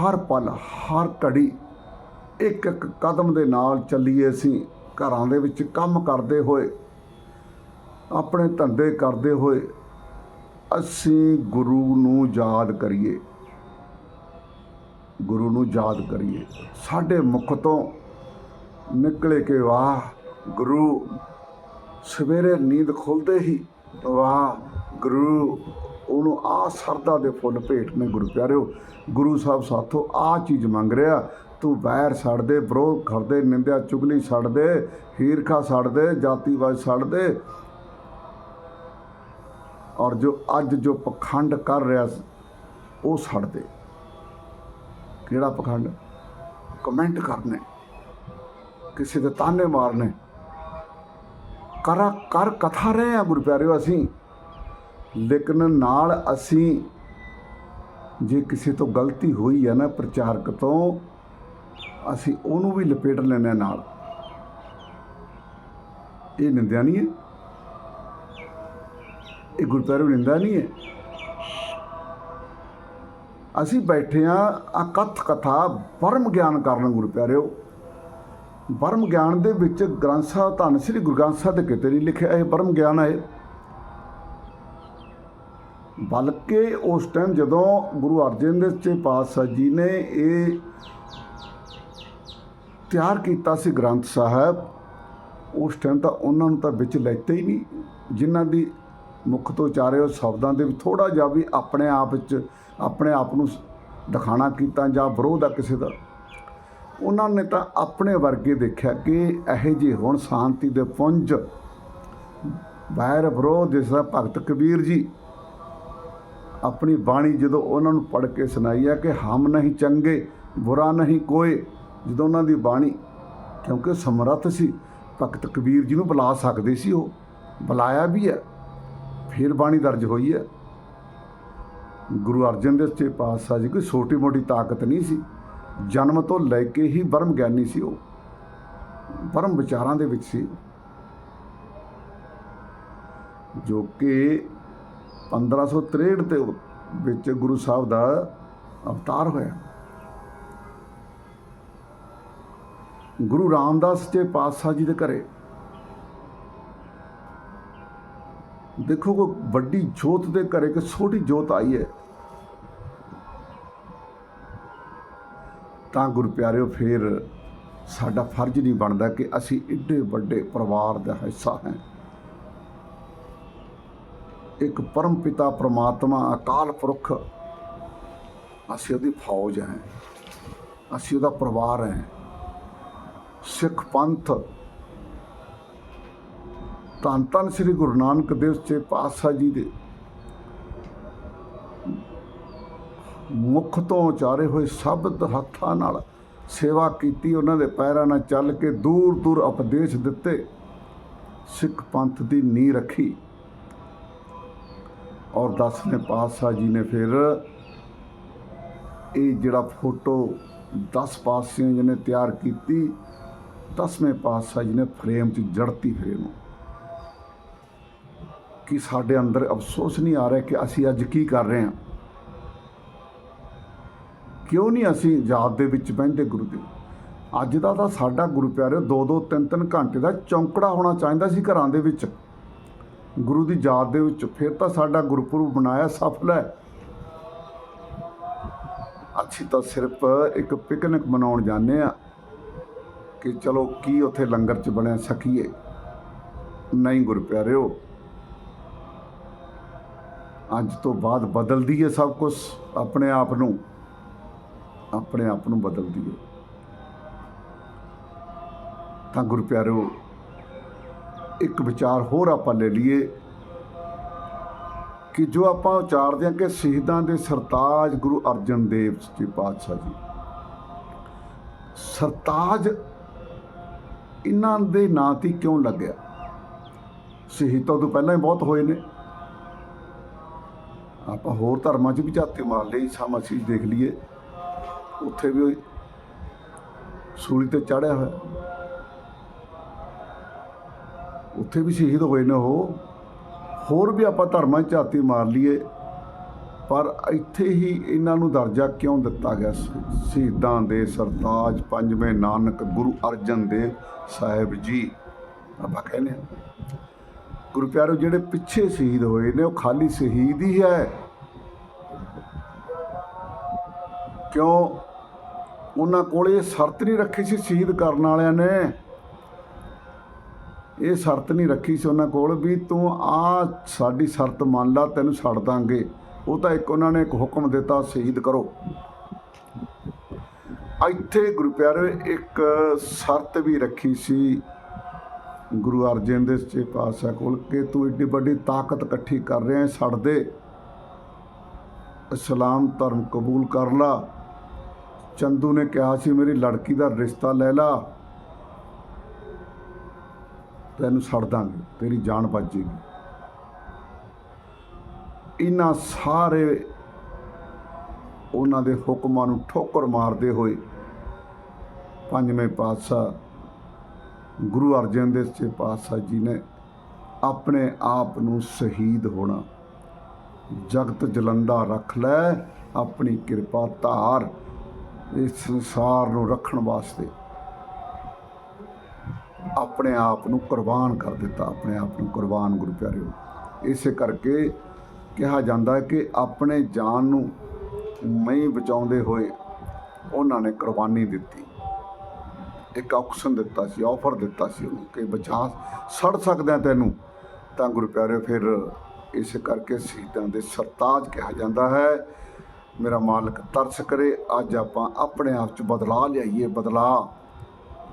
ਹਰ ਪਲ, ਹਰ ਘੜੀ ਇੱਕ ਇੱਕ ਕਦਮ ਦੇ ਨਾਲ ਚੱਲੀਏ ਅਸੀਂ। ਘਰਾਂ ਦੇ ਵਿੱਚ ਕੰਮ ਕਰਦੇ ਹੋਏ, ਆਪਣੇ ਧੰਦੇ ਕਰਦੇ ਹੋਏ ਅਸੀਂ ਗੁਰੂ ਨੂੰ ਯਾਦ ਕਰੀਏ। ਗੁਰੂ ਨੂੰ ਯਾਦ ਕਰੀਏ। ਸਾਡੇ ਮੁਖ ਤੋਂ ਨਿਕਲੇ ਕੇ ਵਾਹ, ਗੁਰੂ ਸਵੇਰੇ ਨੀਂਦ ਖੁੱਲਦੇ ਹੀ ਵਾਹ, ਗੁਰੂ ਉਹਨੂੰ ਆ ਸਰਦਾ ਦੇ ਫੁੱਲ ਭੇਟ ਨੇ, ਗੁਰੂ ਪਿਆਰਿਓ, ਗੁਰੂ ਸਾਹਿਬ ਸਾਥੋਂ ਆ ਚੀਜ਼ ਮੰਗ ਰਿਹਾ, ਤੂੰ ਵੈਰ ਛੱਡ ਦੇ, ਵਿਰੋਧ ਕਰਦੇ, ਨਿੰਦਿਆ ਚੁਗਲੀ ਛੱਡ ਦੇ, ਹੀਰਖਾ ਛੱਡ ਦੇ, ਜਾਤੀਵਾਦ ਛੱਡ ਦੇ ਔਰ ਜੋ ਅੱਜ ਜੋ ਪਖੰਡ ਕਰ ਰਿਹਾ ਉਹ ਛੱਡ ਦੇ। ਕਿਹੜਾ ਪਖੰਡ? ਕਮੈਂਟ ਕਰਨੇ। ਕਿਸੇ ਦੇ ਤਾਨੇ ਮਾਰਨੇ। ਕਰ ਕਰ ਕਥਾ ਰਹੇ ਆ ਗੁਰੂ ਪਿਆਰਿਓ ਅਸੀਂ। ਲੇਕਿਨ ਨਾਲ ਅਸੀਂ ਜੇ ਕਿਸੇ ਤੋਂ ਗਲਤੀ ਹੋਈ ਹੈ ਨਾ ਪ੍ਰਚਾਰਕ ਤੋਂ, ਅਸੀਂ ਉਹਨੂੰ ਵੀ ਲਪੇਟ ਲੈਣੇ ਨਾਲ। ਇਹ ਨਿੰਦਿਆ ਨਹੀਂ ਹੈ। ਇਹ ਗੁਰੂ ਪਿਆਰਿਓ ਨਿੰਦਾ ਨਹੀਂ ਹੈ। ਅਸੀਂ ਬੈਠੇ ਆ ਅਕਥ ਕਥਾ ਬਰਮ ਗਿਆਨ ਕਰਨ ਗੁਰੂ ਪਿਆਰਿਓ। ਬਰਮ ਗਿਆਨ ਦੇ ਵਿੱਚ ਗ੍ਰੰਥ ਸਾਹਿਬ ਧੰਨ ਸ੍ਰੀ ਗੁਰੂ ਗ੍ਰੰਥ ਸਾਹਿਬ ਦੇ ਕਿਤੇ ਨਹੀਂ ਲਿਖਿਆ, ਇਹ ਬਰਮ ਗਿਆਨ ਹੈ। ਬਲਕਿ ਉਸ ਟਾਈਮ ਜਦੋਂ ਗੁਰੂ ਅਰਜਨ ਦੇਵ ਜੀ ਪਾਤਸ਼ਾਹ ਜੀ ਨੇ ਇਹ ਤਿਆਰ ਕੀਤਾ ਸੀ ਗ੍ਰੰਥ ਸਾਹਿਬ, ਉਸ ਟਾਈਮ ਤਾਂ ਉਹਨਾਂ ਨੂੰ ਤਾਂ ਵਿੱਚ ਲੈਤੇ ਹੀ ਨਹੀਂ, ਜਿਨ੍ਹਾਂ ਦੀ ਮੁਖ ਤੋਂ ਉਚਾਰੇ ਉਹ ਸ਼ਬਦਾਂ ਦੇ ਵਿੱਚ ਥੋੜਾ ਜਿਹਾ ਵੀ ਆਪਣੇ ਆਪ ਵਿੱਚ ਆਪਣੇ ਆਪ ਨੂੰ ਦਿਖਾਣਾ ਕੀਤਾ ਜਾਂ ਵਿਰੋਧ ਆ ਕਿਸੇ ਦਾ। ਉਹਨਾਂ ਨੇ ਤਾਂ ਆਪਣੇ ਵਰਗੇ ਦੇਖਿਆ ਕਿ ਇਹੋ ਜਿਹੇ ਹੁਣ ਸ਼ਾਂਤੀ ਦੇ ਪੁੰਜ ਬੈਰ ਵਿਰੋਧ ਜਿਸ ਦਾ ਭਗਤ ਕਬੀਰ ਜੀ ਆਪਣੀ ਬਾਣੀ ਜਦੋਂ ਉਹਨਾਂ ਨੂੰ ਪੜ੍ਹ ਕੇ ਸੁਣਾਈ ਹੈ ਕਿ ਹਮ ਨਹੀਂ ਚੰਗੇ, ਬੁਰਾ ਨਹੀਂ ਕੋਈ ਜਦੋਂ ਉਹਨਾਂ ਦੀ ਬਾਣੀ ਕਿਉਂਕਿ ਸਮਰੱਥ ਸੀ, ਭਗਤ ਕਬੀਰ ਜੀ ਨੂੰ ਬੁਲਾ ਸਕਦੇ ਸੀ ਉਹ, ਬੁਲਾਇਆ ਵੀ ਹੈ ਫਿਰ ਬਾਣੀ ਦਰਜ ਹੋਈ ਹੈ। ਗੁਰੂ ਅਰਜਨ ਦੇਵ ਜੀ ਪਾਤਸ਼ਾਹ ਜੀ ਕੋਈ ਛੋਟੀ ਮੋਟੀ ਤਾਕਤ ਨਹੀਂ ਸੀ। ਜਨਮ ਤੋਂ ਲੈ ਕੇ ਹੀ ਬਰਮ ਗਿਆਨੀ ਸੀ ਉਹ। ਬਰਮ ਵਿਚਾਰਾਂ ਦੇ ਵਿੱਚ ਸੀ। ਜੋ ਕਿ 1563 ਦੇ ਵਿੱਚ ਗੁਰੂ ਸਾਹਿਬ ਦਾ ਅਵਤਾਰ ਹੋਇਆ। ਗੁਰੂ ਰਾਮਦਾਸ ਜੀ ਪਾਤਸ਼ਾਹ ਜੀ ਦੇ ਘਰੇ ਦੇਖੋ ਕੋ ਵੱਡੀ ਜੋਤ ਦੇ ਘਰੇ ਇੱਕ ਛੋਟੀ ਜੋਤ ਆਈ ਹੈ। ਤਾਂ ਗੁਰੂ ਪਿਆਰਿਓ, ਫਿਰ ਸਾਡਾ ਫਰਜ਼ ਨਹੀਂ ਬਣਦਾ ਕਿ ਅਸੀਂ ਇੱਡੇ ਵੱਡੇ ਪਰਿਵਾਰ ਦਾ ਹਿੱਸਾ ਹਾਂ। ਇੱਕ ਪਰਮ ਪਿਤਾ, ਪ੍ਰਮਾਤਮਾ, ਅਕਾਲ ਪੁਰਖ, ਅਸੀਂ ਉਹਦੀ ਫੌਜ ਹੈ। ਅਸੀਂ ਉਹਦਾ ਪਰਿਵਾਰ ਹੈ। ਸਿੱਖ ਪੰਥ ਧੰਨ ਧੰਨ ਸ੍ਰੀ ਗੁਰੂ ਨਾਨਕ ਦੇਵ ਜੀ ਪਾਤਸ਼ਾਹ ਜੀ ਦੇ ਮੁਖ ਤੋਂ ਉਚਾਰੇ ਹੋਏ ਸ਼ਬਦ ਹੱਥਾਂ ਨਾਲ ਸੇਵਾ ਕੀਤੀ, ਉਹਨਾਂ ਦੇ ਪੈਰਾਂ ਨਾਲ ਚੱਲ ਕੇ ਦੂਰ ਦੂਰ ਉਪਦੇਸ਼ ਦਿੱਤੇ, ਸਿੱਖ ਪੰਥ ਦੀ ਨੀਂਹ ਰੱਖੀ। ਔਰ ਦਸਵੇਂ ਪਾਤਸ਼ਾਹ ਜੀ ਨੇ ਫਿਰ ਇਹ ਜਿਹੜਾ ਫੋਟੋ 10 ਪਾਤਸ਼ਾਹਾਂ ਜੀ ਨੇ ਤਿਆਰ ਕੀਤੀ, ਦਸਵੇਂ ਪਾਤਸ਼ਾਹ ਜੀ ਨੇ ਫਰੇਮ 'ਚ ਜੜਤੀ ਫਰੇਮ। ਕਿ ਸਾਡੇ ਅੰਦਰ ਅਫਸੋਸ ਨਹੀਂ ਆ ਰਿਹਾ ਕਿ ਅਸੀਂ ਅੱਜ ਕੀ ਕਰ ਰਹੇ ਹਾਂ। ਕਿਉਂ ਨਹੀਂ ਅਸੀਂ ਯਾਦ ਦੇ ਵਿੱਚ ਬਹਿੰਦੇ ਗੁਰੂ ਦੇ ਅੱਜ ਦਾ ਤਾਂ ਸਾਡਾ ਗੁਰੂ ਪਿਆਰਿਓ 2-2 3-3 ਘੰਟੇ ਦਾ ਚੌਂਕੜਾ ਹੋਣਾ ਚਾਹੀਦਾ ਸੀ ਘਰਾਂ ਦੇ ਵਿੱਚ। ਗੁਰੂ ਦੀ ਯਾਦ ਦੇ ਵਿੱਚ ਫਿਰ ਤਾਂ ਸਾਡਾ ਗੁਰਪੁਰਬ ਬਣਾਇਆ ਸਫਲ ਹੈ। ਅਸੀਂ ਤਾਂ ਸਿਰਫ ਇੱਕ ਪਿਕਨਿਕ ਮਨਾਉਣ ਜਾਂਦੇ ਆ ਕਿ ਚਲੋ ਕੀ ਉੱਥੇ ਲੰਗਰ ਚ ਬਣਿਆ ਸਕੀਏ। ਨਹੀਂ ਗੁਰੂ ਪਿਆਰਿਓ ਅੱਜ ਤੋਂ ਬਾਅਦ ਬਦਲਦੀ ਹੈ ਸਭ ਕੁਝ ਆਪਣੇ ਆਪ ਨੂੰ, ਆਪਣੇ ਆਪ ਨੂੰ ਬਦਲਦੀ ਹੈ ਤਾਂ ਗੁਰੂ ਪਿਆਰਿਓ ਇੱਕ ਵਿਚਾਰ ਹੋਰ ਆਪਾਂ ਲੈ ਲਈਏ ਕਿ ਜੋ ਆਪਾਂ ਉਚਾਰਦੇ ਹਾਂ ਕਿ ਸ਼ਹੀਦਾਂ ਦੇ ਸਰਤਾਜ ਗੁਰੂ ਅਰਜਨ ਦੇਵ ਜੀ ਪਾਤਸ਼ਾਹ ਜੀ। ਸਰਤਾਜ ਇਹਨਾਂ ਦੇ ਨਾਂ ਤੇ ਕਿਉਂ ਲੱਗਿਆ? ਸ਼ਹੀਦਾਂ ਤੋਂ ਪਹਿਲਾਂ ਹੀ ਬਹੁਤ ਹੋਏ ਨੇ। ਆਪਾਂ ਹੋਰ ਧਰਮਾਂ 'ਚ ਵੀ ਝਾਤੀ ਮਾਰ ਲਈ ਸਾਮ ਅਸੀਂ ਦੇਖ ਲਈਏ। ਉੱਥੇ ਵੀ ਸੂਲੀ ਤੇ ਚੜਿਆ ਹੋਇਆ। ਉੱਥੇ ਵੀ ਸ਼ਹੀਦ ਹੋਏ ਨੇ ਉਹ। ਹੋਰ ਵੀ ਆਪਾਂ ਧਰਮਾਂ 'ਚ ਝਾਤੀ ਮਾਰ ਲਈਏ, ਪਰ ਇੱਥੇ ਹੀ ਇਹਨਾਂ ਨੂੰ ਦਰਜਾ ਕਿਉਂ ਦਿੱਤਾ ਗਿਆ? ਸ਼- ਸ਼ਹੀਦਾਂ ਦੇ ਸਰਤਾਜ ਪੰਜਵੇਂ ਨਾਨਕ ਗੁਰੂ ਅਰਜਨ ਦੇਵ ਸਾਹਿਬ ਜੀ, ਆਪਾਂ ਕਹਿੰਦੇ ਹਾਂ। ਗੁਰੂ ਪਿਆਰੋ, ਜਿਹੜੇ ਪਿੱਛੇ ਸ਼ਹੀਦ ਹੋਏ ਨੇ, ਉਹ ਖਾਲੀ ਸ਼ਹੀਦ ਹੀ ਹੈ। ਕਿਉਂ? ਉਹਨਾਂ ਕੋਲੇ ਇਹ ਸ਼ਰਤ ਨਹੀਂ ਰੱਖੀ ਸੀ ਸ਼ਹੀਦ ਕਰਨ ਵਾਲਿਆਂ ਨੇ। ਇਹ ਸ਼ਰਤ ਨਹੀਂ ਰੱਖੀ ਸੀ ਉਹਨਾਂ ਕੋਲ ਵੀ ਤੂੰ ਆ, ਸਾਡੀ ਸ਼ਰਤ ਮੰਨ ਲਾ, ਤੈਨੂੰ ਛੱਡ ਦਾਂਗੇ। ਉਹ ਤਾਂ ਇੱਕ ਉਹਨਾਂ ਨੇ ਇੱਕ ਹੁਕਮ ਦਿੱਤਾ, ਸ਼ਹੀਦ ਕਰੋ। ਇੱਥੇ ਗੁਰੂ ਪਿਆਰੇ, ਇੱਕ ਸ਼ਰਤ ਵੀ ਰੱਖੀ ਸੀ ਗੁਰੂ ਅਰਜਨ ਦੇ ਸੱਚੇ ਪਾਤਸ਼ਾਹ ਕੋਲ ਕਿ ਤੂੰ ਏਡੀ ਵੱਡੀ ਤਾਕਤ ਇਕੱਠੀ ਕਰ ਰਿਹਾ ਹੈ, ਛੱਡ ਦੇ। ਇਸਲਾਮ ਧਰਮ ਕਬੂਲ ਕਰ ਲਾ। ਚੰਦੂ ਨੇ ਕਿਹਾ ਸੀ, ਮੇਰੀ ਲੜਕੀ ਦਾ ਰਿਸ਼ਤਾ ਲੈ ਲਾ। ਤੈਨੂੰ ਛੱਡ ਦਾਂਗੇ, ਤੇਰੀ ਜਾਨ ਬਚ ਜੇਗੀ। ਇਹਨਾਂ ਸਾਰੇ ਉਹਨਾਂ ਦੇ ਹੁਕਮਾਂ ਨੂੰ ਠੋਕਰ ਮਾਰਦੇ ਹੋਏ ਪੰਜਵੇਂ ਪਾਤਸ਼ਾਹ ਗੁਰੂ ਅਰਜਨ ਦੇਵ ਜੀ ਪਾਤਸ਼ਾਹ ਜੀ ਨੇ ਆਪਣੇ ਆਪ ਨੂੰ ਸ਼ਹੀਦ ਹੋਣਾ। ਜਗਤ ਜਲੰਦਾ ਰੱਖ ਲੈ, ਆਪਣੀ ਕਿਰਪਾ ਧਾਰ ਇਸ ਸੰਸਾਰ ਨੂੰ ਰੱਖਣ ਵਾਸਤੇ। ਆਪਣੇ ਆਪ ਨੂੰ ਕੁਰਬਾਨ ਕਰ ਦਿੱਤਾ, ਆਪਣੇ ਆਪ ਨੂੰ ਕੁਰਬਾਨ ਗੁਰੂ ਪਿਆਰਿਓ। ਇਸੇ ਕਰਕੇ ਕਿਹਾ ਜਾਂਦਾ ਕਿ ਆਪਣੇ ਜਾਨ ਨੂੰ ਨਹੀਂ ਬਚਾਉਂਦੇ ਹੋਏ ਉਹਨਾਂ ਨੇ ਕੁਰਬਾਨੀ ਦਿੱਤੀ। ਇੱਕ ਆਕਸ਼ਨ ਦਿੱਤਾ ਸੀ, ਆਫਰ ਦਿੱਤਾ ਸੀ ਉਹਨੂੰ ਕਿ ਬਚਾ ਸੜ ਸਕਦਾ ਤੈਨੂੰ। ਤਾਂ ਗੁਰੂ ਪਿਆਰਿਓ ਫਿਰ ਇਸ ਕਰਕੇ ਸ਼ਹੀਦਾਂ ਦੇ ਸਰਤਾਜ ਕਿਹਾ ਜਾਂਦਾ ਹੈ, ਮੇਰਾ ਮਾਲਕ ਤਰਸ ਕਰੇ, ਅੱਜ ਆਪਾਂ ਆਪਣੇ ਆਪ 'ਚ ਬਦਲਾਅ ਲਿਆਈਏ ਬਦਲਾਅ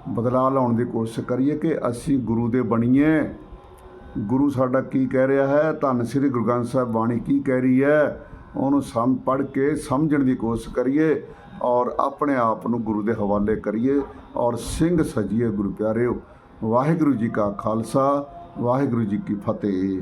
ਬਦਲਾਅ ਲਾਉਣ ਦੀ ਕੋਸ਼ਿਸ਼ ਕਰੀਏ ਕਿ ਅਸੀਂ ਗੁਰੂ ਦੇ ਬਣੀਏ। ਗੁਰੂ ਸਾਡਾ ਕੀ ਕਹਿ ਰਿਹਾ ਹੈ? ਧੰਨ ਸ੍ਰੀ ਗੁਰੂ ਗ੍ਰੰਥ ਸਾਹਿਬ ਬਾਣੀ ਕੀ ਕਹਿ ਰਹੀ ਹੈ? ਉਹਨੂੰ ਸਮ, ਪੜ੍ਹ ਕੇ ਸਮਝਣ ਦੀ ਕੋਸ਼ਿਸ਼ ਕਰੀਏ ਔਰ ਆਪਣੇ ਆਪ ਨੂੰ ਗੁਰੂ ਦੇ ਹਵਾਲੇ ਕਰੀਏ। ਔਰ ਸਿੰਘ ਸਜੀਏ ਗੁਰੂ ਪਿਆਰਿਓ ਵਾਹਿਗੁਰੂ ਜੀ ਕਾ ਖਾਲਸਾ ਵਾਹਿਗੁਰੂ ਜੀ ਕੀ ਫਤਿਹ।